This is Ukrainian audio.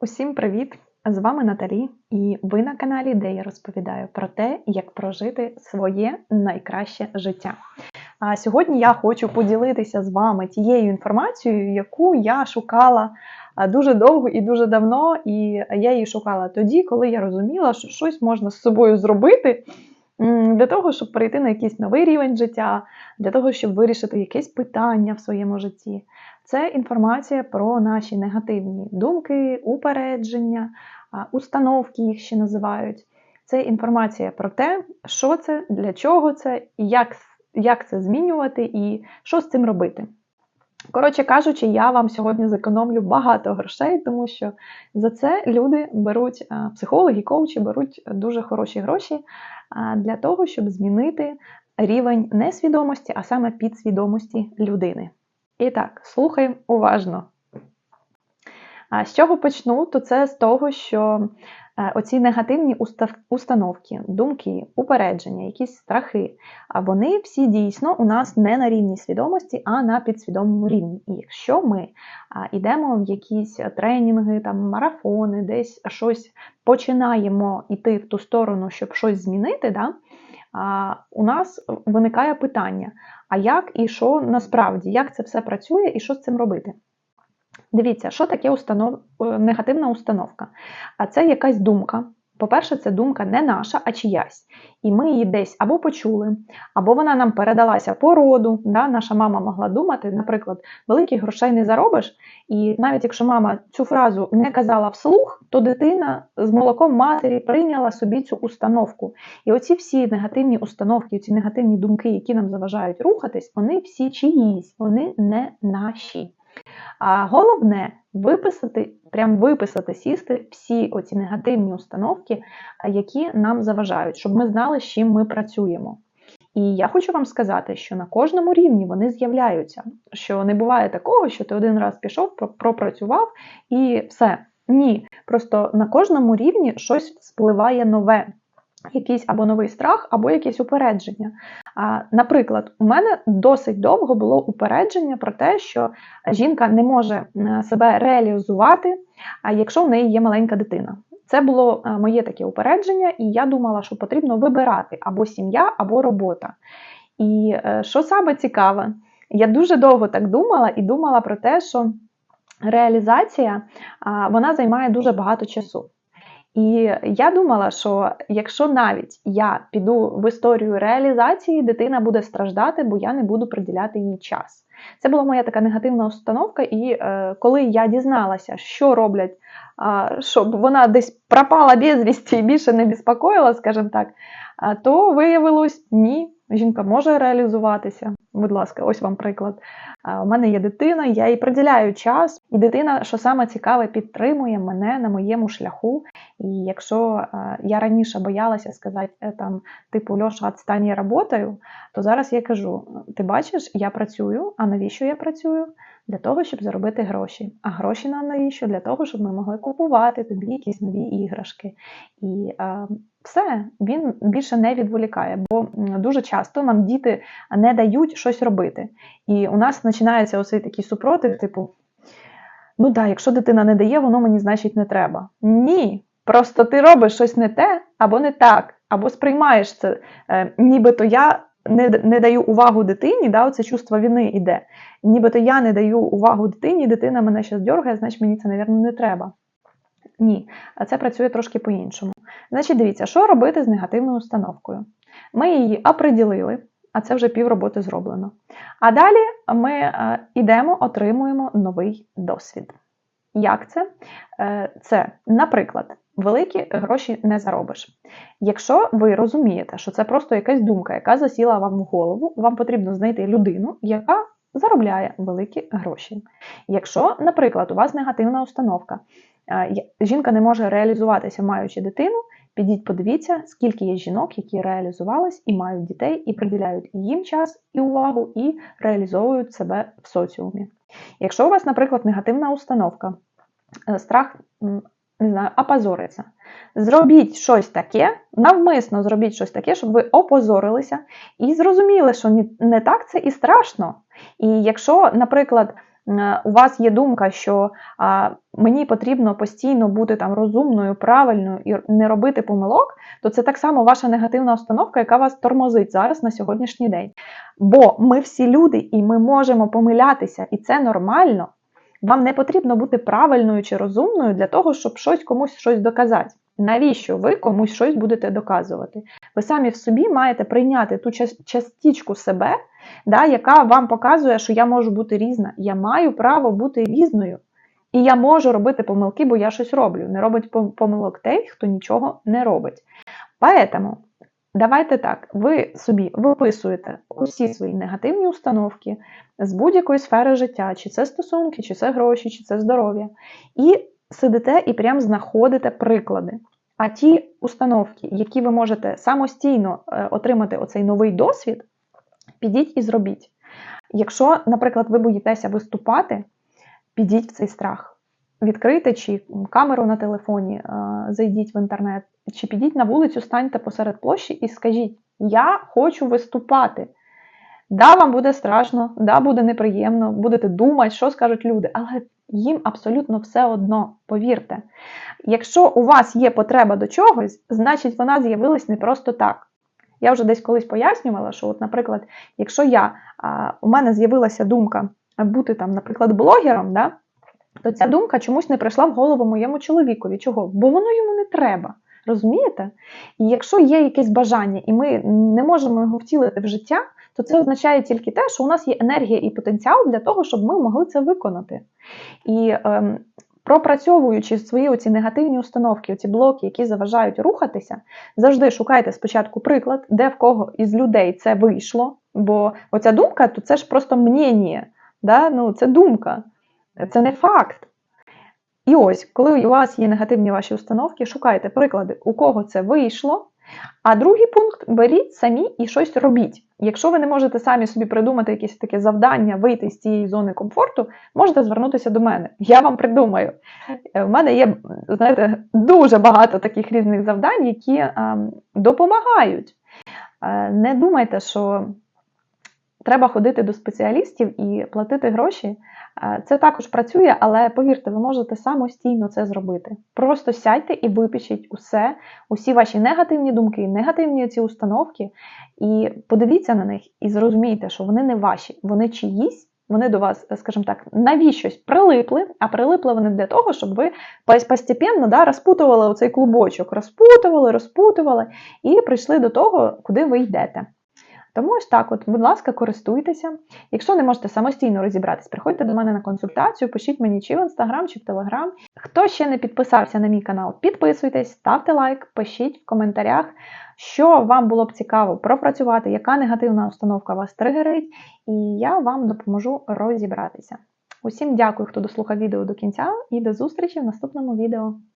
Усім привіт! З вами Наталі, і ви на каналі, де я розповідаю про те, як прожити своє найкраще життя. А сьогодні я хочу поділитися з вами тією інформацією, яку я шукала дуже довго і дуже давно, і я її шукала тоді, коли я розуміла, що щось можна з собою зробити для того, щоб перейти на якийсь новий рівень життя, для того, щоб вирішити якесь питання в своєму житті. Це інформація про наші негативні думки, упередження, установки їх ще називають. Це інформація про те, що це, для чого це, як, як це змінювати і що з цим робити. Коротше кажучи, я вам сьогодні зекономлю багато грошей, тому що за це люди беруть, психологи, коучі беруть дуже хороші гроші для того, щоб змінити рівень не свідомості, а саме підсвідомості людини. І так, слухаємо уважно. А з чого почну, то це з того, що е, оці негативні установки, думки, упередження, якісь страхи, вони всі дійсно у нас не на рівні свідомості, а на підсвідомому рівні. І якщо ми йдемо в якісь тренінги, там, марафони, десь щось починаємо йти в ту сторону, щоб щось змінити, да, у нас виникає питання: а як і що насправді, як це все працює і що з цим робити? Дивіться, що таке установ... Е, негативна установка? А це якась думка. По-перше, це думка не наша, а чиясь. І ми її десь або почули, або вона нам передалася по роду. Да? Наша мама могла думати, наприклад, великих грошей не заробиш. І навіть якщо мама цю фразу не казала вслух, то дитина з молоком матері прийняла собі цю установку. І оці всі негативні установки, ці негативні думки, які нам заважають рухатись, вони всі чиїсь, вони не наші. А головне виписати, прям виписати, сісти всі оці негативні установки, які нам заважають, щоб ми знали, з чим ми працюємо. І я хочу вам сказати, що на кожному рівні вони з'являються. Що не буває такого, що ти один раз пішов, пропрацював і все. Ні. Просто на кожному рівні щось спливає нове якийсь або новий страх, або якесь упередження. Наприклад, у мене досить довго було упередження про те, що жінка не може себе реалізувати, якщо в неї є маленька дитина. Це було моє таке упередження, і я думала, що потрібно вибирати або сім'я, або робота. І е, що саме цікаве, я дуже довго так думала і думала про те, що реалізація вона займає дуже багато часу. І я думала, що якщо навіть я піду в історію реалізації, дитина буде страждати, бо я не буду приділяти їй час. Це була моя така негативна установка, і е, коли я дізналася, що роблять, е, щоб вона десь пропала безвісті і більше не безпокоїла, скажімо так, е, то виявилось ні. Жінка може реалізуватися. Будь ласка, ось вам приклад. У мене є дитина, я їй приділяю час, і дитина, що саме цікаве, підтримує мене на моєму шляху. І якщо я раніше боялася сказати е, там, типу Льоша, відстань, я працюю, то зараз я кажу: ти бачиш, я працюю, а навіщо я працюю? Для того, щоб заробити гроші. А гроші нам навіщо? Для того, щоб ми могли купувати тобі якісь нові іграшки. І все, він більше не відволікає, бо дуже часто нам діти не дають щось робити. І у нас починається ось такий супротив, типу: ну так, якщо дитина не дає, воно мені значить не треба. Ні. Просто ти робиш щось не те або не так, або сприймаєш це, е, нібито я не не даю увагу дитині, да, оце чувство вини йде. Нібито я не даю увагу дитині, дитина мене зараз дергає, значить мені це, мабуть, не треба. Ні, а це працює трошки по-іншому. Значить, дивіться, що робити з негативною установкою. Ми її оприділили, а це вже півроботи зроблено. А далі ми йдемо, е, отримуємо новий досвід. Як це? Е, це, наприклад, великі гроші не заробиш. Якщо ви розумієте, що це просто якась думка, яка засіла вам в голову, вам потрібно знайти людину, яка заробляє великі гроші. Якщо, наприклад, у вас негативна установка, жінка не може реалізуватися, маючи дитину, підіть, подивіться, скільки є жінок, які реалізувались і мають дітей, і приділяють їм час і увагу, і реалізовують себе в соціумі. Якщо у вас, наприклад, негативна установка, е, страх не знаю, опозориться. Зробіть щось таке, навмисно зробіть щось таке, щоб ви опозорилися і зрозуміли, що не так це і страшно. І якщо, наприклад, у вас є думка, що мені потрібно постійно бути там розумною, правильною і не робити помилок, то це так само ваша негативна установка, яка вас тормозить зараз на сьогоднішній день. Бо ми всі люди і ми можемо помилятися, і це нормально. Вам не потрібно бути правильною чи розумною для того, щоб щось комусь щось доказати. Навіщо ви комусь щось будете доказувати? Ви самі в собі маєте прийняти ту частичку себе, да, яка вам показує, що я можу бути різна. Я маю право бути різною. І я можу робити помилки, бо я щось роблю. Не робить помилок той, хто нічого не робить. Поэтому давайте так, ви собі виписуєте усі свої негативні установки з будь-якої сфери життя, чи це стосунки, чи це гроші, чи це здоров'я. І сидите і прям знаходите приклади. А ті установки, які ви можете самостійно е, отримати оцей новий досвід, підіть і зробіть. Якщо, наприклад, ви боїтеся виступати, підіть в цей страх. Відкрийте чи камеру на телефоні, е, зайдіть в інтернет, чи підіть на вулицю, станьте посеред площі і скажіть: Я хочу виступати. Да, вам буде страшно, да, буде неприємно, будете думати, що скажуть люди, але їм абсолютно все одно, повірте. Якщо у вас є потреба до чогось, значить вона з'явилась не просто так. Я вже десь колись пояснювала, що, от, наприклад, якщо я, а, у мене з'явилася думка бути там, наприклад, блогером, да, то ця думка чомусь не прийшла в голову моєму чоловікові. Чого? Бо воно йому не треба. Розумієте? І якщо є якесь бажання, і ми не можемо його втілити в життя, то це означає тільки те, що у нас є енергія і потенціал для того, щоб ми могли це виконати. І ем, пропрацьовуючи свої оці негативні установки, оці блоки, які заважають рухатися, завжди шукайте спочатку приклад, де в кого із людей це вийшло. Бо оця думка, то це ж просто мнення, да? ну, це думка, це не факт. І ось, коли у вас є негативні ваші установки, шукайте приклади, у кого це вийшло. А другий пункт беріть самі і щось робіть. Якщо ви не можете самі собі придумати якесь таке завдання, вийти з цієї зони комфорту, можете звернутися до мене. Я вам придумаю. У е, мене є, знаєте, дуже багато таких різних завдань, які а, допомагають. Е, не думайте, що треба ходити до спеціалістів і платити гроші. Це також працює, але повірте, ви можете самостійно це зробити. Просто сядьте і випишіть усе, усі ваші негативні думки, негативні ці установки, і подивіться на них і зрозумійте, що вони не ваші, вони чиїсь. Вони до вас, скажімо так, навіщось прилипли, а прилипли вони для того, щоб ви постепенно да, розпутували оцей клубочок, розпутували, розпутували і прийшли до того, куди ви йдете. Тому ось так, от, будь ласка, користуйтеся. Якщо не можете самостійно розібратись, приходьте до мене на консультацію, пишіть мені чи в інстаграм, чи в телеграм. Хто ще не підписався на мій канал, підписуйтесь, ставте лайк, пишіть в коментарях, що вам було б цікаво пропрацювати, яка негативна установка вас тригерить, і я вам допоможу розібратися. Усім дякую, хто дослухав відео до кінця, і до зустрічі в наступному відео.